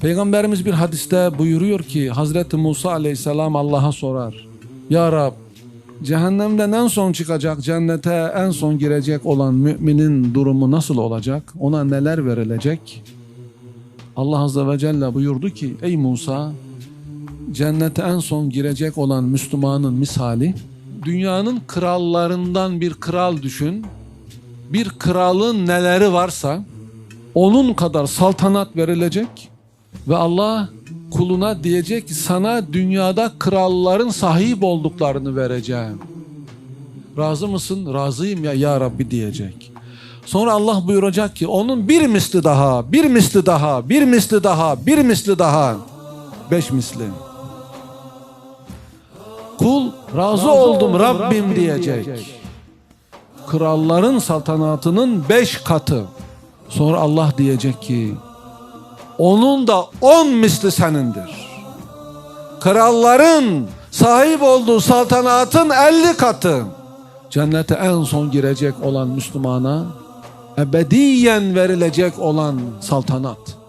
Peygamberimiz bir hadiste buyuruyor ki Hazreti Musa aleyhisselam Allah'a sorar. Ya Rab cehennemden en son çıkacak cennete en son girecek olan müminin durumu nasıl olacak? Ona neler verilecek? Allah Azze ve Celle buyurdu ki ey Musa cennete en son girecek olan Müslümanın misali dünyanın krallarından bir kral düşün. Bir kralın neleri varsa onun kadar saltanat verilecek ve Allah kuluna diyecek ki sana dünyada kralların sahip olduklarını vereceğim. Razı mısın? Razıyım ya ya Rabbi diyecek. Sonra Allah buyuracak ki onun bir misli daha, bir misli daha, bir misli daha, bir misli daha. Beş misli. Kul razı, oldum, Rabbim, diyecek. Kralların saltanatının beş katı. Sonra Allah diyecek ki onun da on misli senindir. Kralların sahip olduğu saltanatın elli katı. Cennete en son girecek olan Müslümana ebediyen verilecek olan saltanat.